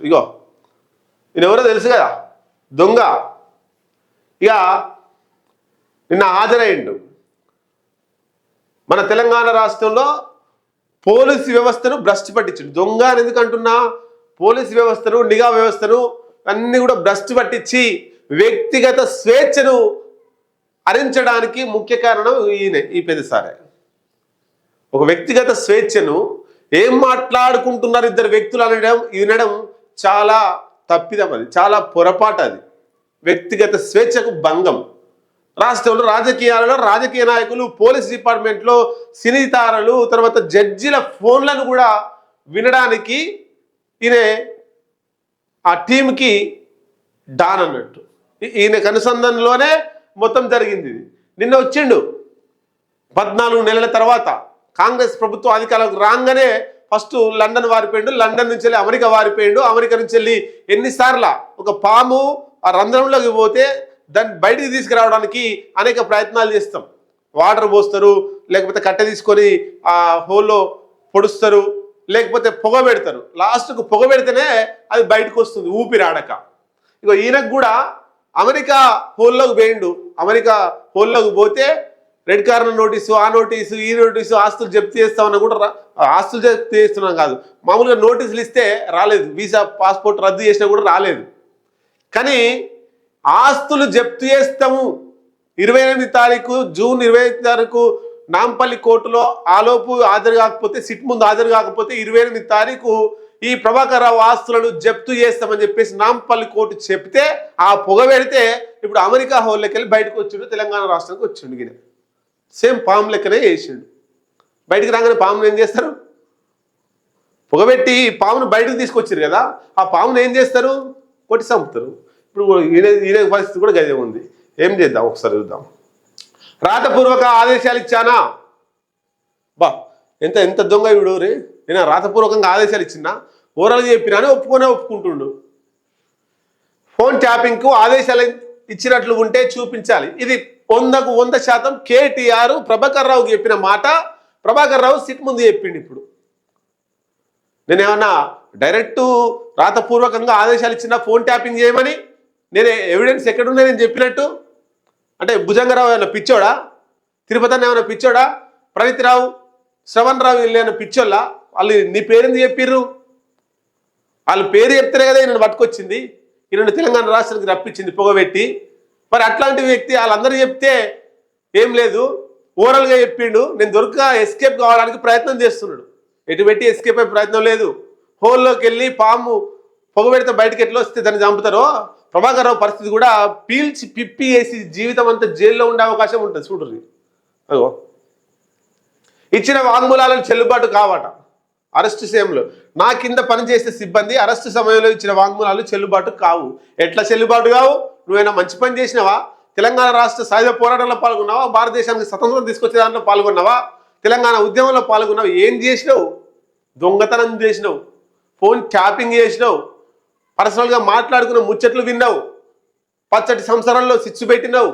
ఇగో నేను ఎవరో తెలుసు కదా దొంగ. ఇక నిన్న హాజరయ్యిండు. మన తెలంగాణ రాష్ట్రంలో పోలీసు వ్యవస్థను భ్రష్టు పట్టించిండు. దొంగ అని ఎందుకంటున్నా పోలీసు వ్యవస్థను నిఘా వ్యవస్థను అన్ని కూడా భ్రష్టు పట్టించి వ్యక్తిగత స్వేచ్ఛను హరించడానికి ముఖ్య కారణం ఈయనే ఈ పెద్దసారే ఒక వ్యక్తిగత స్వేచ్ఛను ఏం మాట్లాడుకుంటున్నారు ఇద్దరు వ్యక్తులు అనడం వినడం చాలా తప్పిదం అది చాలా పొరపాటు అది వ్యక్తిగత స్వేచ్ఛకు భంగం. రాష్ట్రంలో రాజకీయాలలో రాజకీయ నాయకులు పోలీస్ డిపార్ట్మెంట్లో సినీ తారలు తర్వాత జడ్జిల ఫోన్లను కూడా వినడానికి ఈయన ఆ టీంకి డాన్ అన్నట్టు. ఈయనకు ఈయన అనుసంధానంలోనే మొత్తం జరిగింది ఇది. నిన్న వచ్చిండు. పద్నాలుగు నెలల తర్వాత కాంగ్రెస్ ప్రభుత్వం అధికారంలోకి రాగానే ఫస్ట్ లండన్ వారిపోయిండు లండన్ నుంచి వెళ్ళి అమెరికా వారిపోయిండు. అమెరికా నుంచి వెళ్ళి ఎన్నిసార్లు ఒక పాము ఆ రంధ్రంలోకి పోతే దాన్ని బయటికి తీసుకురావడానికి అనేక ప్రయత్నాలు చేస్తాం. వాటర్ పోస్తారు లేకపోతే కట్టె తీసుకొని ఆ హోల్లో పొడుస్తారు లేకపోతే పొగ పెడతారు. లాస్ట్కు పొగ పెడితేనే అది బయటకు వస్తుంది ఊపిరాడక ఇక ఈయనకు కూడా అమెరికా హోల్లోకి పోయిండు. అమెరికా హోల్లోకి పోతే రెడ్ కార్నర్ నోటీసు ఆ నోటీసు ఈ నోటీసు ఆస్తులు జప్తు చేస్తామన్నా కూడా ఆస్తులు జప్తు చేస్తున్నాం కాదు. మామూలుగా నోటీసులు ఇస్తే రాలేదు. వీసా పాస్పోర్ట్ రద్దు చేసినా కూడా రాలేదు. కానీ ఆస్తులు జప్తు చేస్తాము. ఇరవై ఎనిమిది తారీఖు జూన్ ఇరవై ఐదు తారీఖు నాంపల్లి కోర్టులో ఆలోపు హాజరు కాకపోతే సిట్ ముందు హాజరు కాకపోతే ఇరవై ఎనిమిది తారీఖు ఈ ప్రభాకర్ రావు ఆస్తులను జప్తు చేస్తామని చెప్పేసి నాంపల్లి కోర్టు చెప్తే ఆ పొగ పెడితే ఇప్పుడు అమెరికా హోల్లోకి వెళ్ళి బయటకు వచ్చిండు తెలంగాణ రాష్ట్రానికి వచ్చిండు గిన సేమ్ పాము లెక్కనే వేసిండు బయటికి రాగానే పామును ఏం చేస్తారు? పొగబెట్టి పామును బయటకు తీసుకొచ్చారు కదా ఆ పామును ఏం చేస్తారు? కొట్టి చంపుతారు. ఇప్పుడు ఈయన ఈయన పరిస్థితి కూడా గదే ఉంది. ఏం చేద్దాం? ఒకసారి చూద్దాం. రాతపూర్వక ఆదేశాలు ఇచ్చానా? బా ఎంత ఎంత దొంగ వీడు రే. నేను రాతపూర్వకంగా ఆదేశాలు ఇచ్చినా ఓరాలు చెప్పినా అని ఒప్పుకొనే ఒప్పుకుంటుండు. ఫోన్ ట్యాపింగ్కు ఆదేశాలు ఇచ్చినట్లు ఉంటే చూపించాలి. ఇది వందకు వంద శాతం కేటీఆర్ ప్రభాకర్ రావుకి చెప్పిన మాట. ప్రభాకర్ రావు సిట్ ముందు చెప్పిండు ఇప్పుడు. నేనేమన్నా డైరెక్ట్ రాతపూర్వకంగా ఆదేశాలు ఇచ్చిన ఫోన్ ట్యాపింగ్ చేయమని? నేను ఎవిడెన్స్ ఎక్కడున్నా నేను చెప్పినట్టు? అంటే భుజంగరావు ఏమైనా పిచ్చోడా? తిరుపతి ఏమైనా పిచ్చోడా? ప్రణీత్రావు శ్రవణ్ రావు వీళ్ళు పిచ్చోళ్ళ? వాళ్ళు నీ పేరుంది చెప్పిర్రు? వాళ్ళ పేరు చెప్తేనే కదా ఈయన పట్టుకొచ్చింది. ఈయన తెలంగాణ రాష్ట్రానికి రప్పించింది పొగబెట్టి మరి అట్లాంటి వ్యక్తి వాళ్ళందరూ చెప్తే ఏం లేదు. ఓవరాల్గా చెప్పిండు. నేను దొరక ఎస్కేప్ కావడానికి ప్రయత్నం చేస్తున్నాడు. ఎటు పెట్టి ఎస్కేప్ అయ్యే ప్రయత్నం లేదు. హోల్లోకి వెళ్ళి పాము పొగ పెడితే బయటకు ఎట్లా వస్తే దాన్ని చంపుతారో? ప్రభాకర్ రావు పరిస్థితి కూడా పీల్చి పిప్పి వేసి జీవితం అంతా జైల్లో ఉండే అవకాశం ఉంటుంది చూడరు అగో ఇచ్చిన వాంగ్మూలాలను చెల్లుబాటు కావట. అరెస్టు సమయంలో నా కింద పనిచేసే సిబ్బంది అరెస్టు సమయంలో ఇచ్చిన వాంగ్మూలాలు చెల్లుబాటు కావు. ఎట్లా చెల్లుబాటు కావు? నువ్వైనా మంచి పని చేసినావా? తెలంగాణ రాష్ట్ర సాయుధ పోరాటంలో పాల్గొన్నావా? భారతదేశానికి స్వతంత్రం తీసుకొచ్చే దాంట్లో పాల్గొన్నావా? తెలంగాణ ఉద్యమంలో పాల్గొన్నావు? ఏం చేసినావు? దొంగతనం చేసినావు. ఫోన్ ట్యాపింగ్ చేసినావు. పర్సనల్గా మాట్లాడుకున్న ముచ్చట్లు విన్నావు. పచ్చటి సంసారంలో సిచ్చు పెట్టినావు.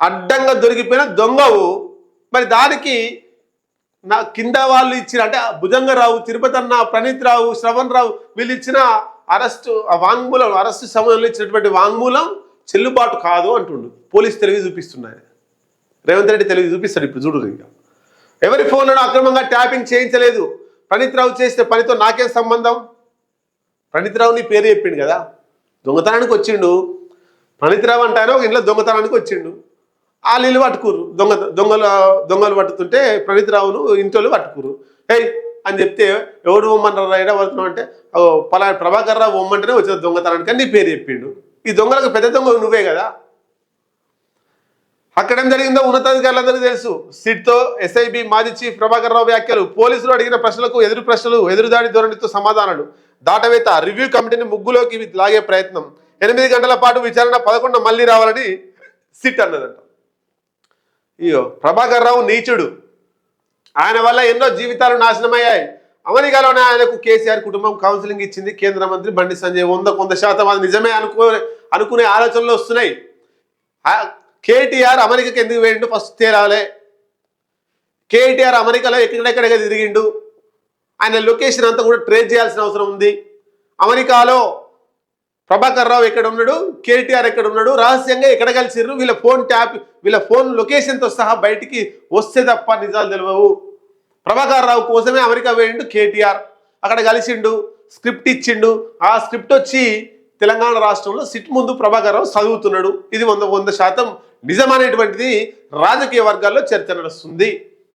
అడ్డంగా దొరికిపోయిన దొంగవు. మరి దానికి నా కింద వాళ్ళు ఇచ్చిన అంటే భుజంగరావు తిరుపతి అన్న ప్రణీత్ రావు శ్రవణ్ రావు వీళ్ళు ఇచ్చిన అరెస్టు ఆ వాంగ్మూలం అరెస్టు సమయంలో ఇచ్చినటువంటి వాంగ్మూలం చెల్లుబాటు కాదు అంటుండు. పోలీస్ తెలివి చూపిస్తున్నాయి. రేవంత్ రెడ్డి తెలివి చూపిస్తాడు ఇప్పుడు చూడు ఇంకా. ఎవరి ఫోన్లను అక్రమంగా ట్యాపింగ్ చేయించలేదు? ప్రణీత్ రావు చేసిన పనితో నాకేం సంబంధం? ప్రణీత్ రావు నీ పేరు చెప్పిండు కదా. దొంగతనానికి వచ్చిండు. ప్రణీత్ రావు అంటారు ఒక ఇంట్లో దొంగతనానికి వచ్చిండు. వాళ్ళు ఇల్లు పట్టుకురు దొంగ దొంగలు దొంగలు పట్టుతుంటే ప్రణీత్ రావును ఇంట్లో పట్టుకురు హేయ్ అని చెప్తే ఎవడు ఉమ్మంటారు ఎడ వస్తున్నావు అంటే "ఓ, పలా ప్రభాకర్ రావు పొమ్మంటేనే వచ్చిన దొంగతనానికి అని నీ పేరు చెప్పిండు. ఈ దొంగలకు పెద్ద దొంగ నువ్వే కదా? అక్కడేం జరిగిందో ఉన్నతాధికారులందరికీ తెలుసు. సిట్తో ఎస్ఐబి మాజీ చీఫ్ ప్రభాకర్ రావు వ్యాఖ్యలు. పోలీసులు అడిగిన ప్రశ్నలకు ఎదురు ప్రశ్నలు ఎదురుదాడి ధోరణితో సమాధానాలు. దాటవేత రివ్యూ కమిటీని ముగ్గులోకి లాగే ప్రయత్నం. ఎనిమిది గంటల పాటు విచారణ పదకొండు మళ్ళీ రావాలని సిట్ అన్నదంట. ఇయో ప్రభాకర్ రావు నీచుడు. ఆయన వల్ల ఎన్నో జీవితాలు నాశనమయ్యాయి. అమెరికాలోనే ఆయనకు కేసీఆర్ కుటుంబం కౌన్సిలింగ్ ఇచ్చింది. కేంద్ర మంత్రి బండి సంజయ్ వంద కొంత శాతం అది నిజమే అనుకో అనుకునే ఆలోచనలు వస్తున్నాయి. కేటీఆర్ అమెరికాకి ఎందుకు వేయండు? ఫస్ట్ తేరాలే. కేటీఆర్ అమెరికాలో ఎక్కడెక్కడెక్కడ తిరిగిండు? ఆయన లొకేషన్ అంతా కూడా ట్రేస్ చేయాల్సిన అవసరం ఉంది. అమెరికాలో ప్రభాకర్ రావు ఎక్కడ ఉన్నాడు? కేటీఆర్ ఎక్కడ ఉన్నాడు? రహస్యంగా ఎక్కడ కలిసిర్రు? వీళ్ళ ఫోన్ ట్యాప్ వీళ్ళ ఫోన్ లొకేషన్తో సహా బయటికి వస్తే తప్ప నిజాలు తెలియవు ప్రభాకర్ రావు కోసమే అమెరికా పోయిండు కేటీఆర్. అక్కడ కలిసిండు స్క్రిప్ట్ ఇచ్చిండు. ఆ స్క్రిప్ట్ వచ్చి తెలంగాణ రాష్ట్రంలో సిట్ ముందు ప్రభాకర్ రావు చదువుతున్నాడు. ఇది వంద వంద శాతం నిజమనేటువంటిది రాజకీయ వర్గాల్లో చర్చ నడుస్తుంది.